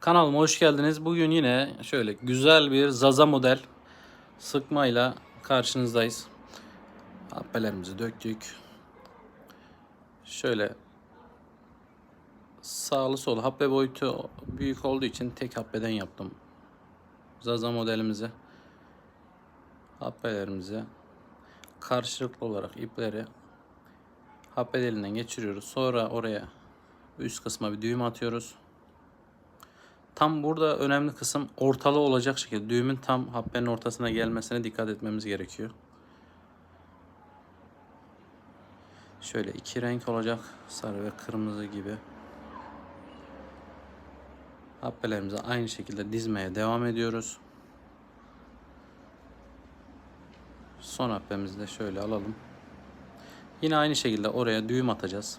Kanalıma hoş geldiniz. Bugün yine şöyle güzel bir Zaza model sıkmayla karşınızdayız. Happelerimizi döktük. Şöyle sağlı sol happe boyutu büyük olduğu için tek happeden yaptım. Zaza modelimizi happelerimizi karşılıklı olarak ipleri happe deliğinden geçiriyoruz. Sonra oraya üst kısma bir düğüm atıyoruz. Tam burada önemli kısım ortalı olacak şekilde düğümün tam happenin ortasına gelmesine dikkat etmemiz gerekiyor. Şöyle iki renk olacak. Sarı ve kırmızı gibi. Happelerimizi aynı şekilde dizmeye devam ediyoruz. Son happemizi de şöyle alalım. Yine aynı şekilde oraya düğüm atacağız.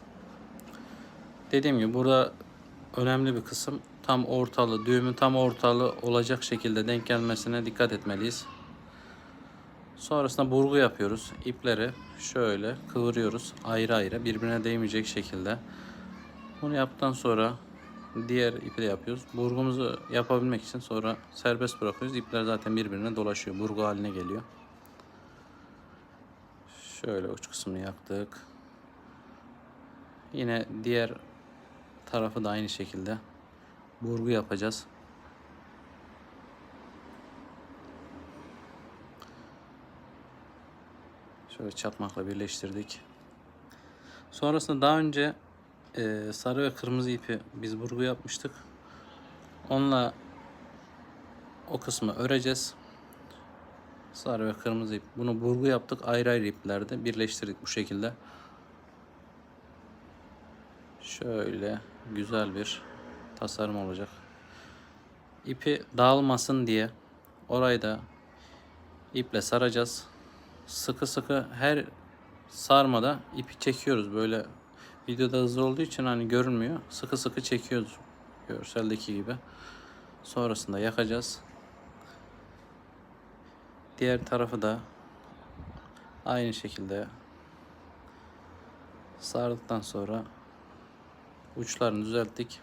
Dediğim gibi burada önemli bir kısım tam ortalı, düğümün tam ortalı olacak şekilde denk gelmesine dikkat etmeliyiz. Sonrasında burgu yapıyoruz. İpleri şöyle kıvırıyoruz ayrı ayrı birbirine değmeyecek şekilde. Bunu yaptıktan sonra diğer ipi de yapıyoruz. Burgumuzu yapabilmek için sonra serbest bırakıyoruz. İpler zaten birbirine dolaşıyor. Burgu haline geliyor. Şöyle uç kısmını yaktık. Yine diğer tarafı da aynı şekilde burgu yapacağız. Şöyle çakmakla birleştirdik. Sonrasında daha önce e, sarı ve kırmızı ipi biz burgu yapmıştık. Onunla o kısmı öreceğiz. Sarı ve kırmızı ip. Bunu burgu yaptık ayrı ayrı iplerde birleştirdik bu şekilde. Şöyle güzel bir tasarım olacak. İpi dağılmasın diye orayı da iple saracağız. Sıkı sıkı her sarmada ipi çekiyoruz böyle videoda hızlı olduğu için hani görünmüyor. Sıkı sıkı çekiyoruz görseldeki gibi. Sonrasında yakacağız. Diğer tarafı da aynı şekilde sardıktan sonra uçlarını düzelttik.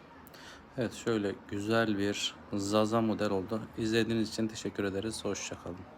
Evet şöyle güzel bir Zaza model oldu. İzlediğiniz için teşekkür ederiz. Hoşçakalın.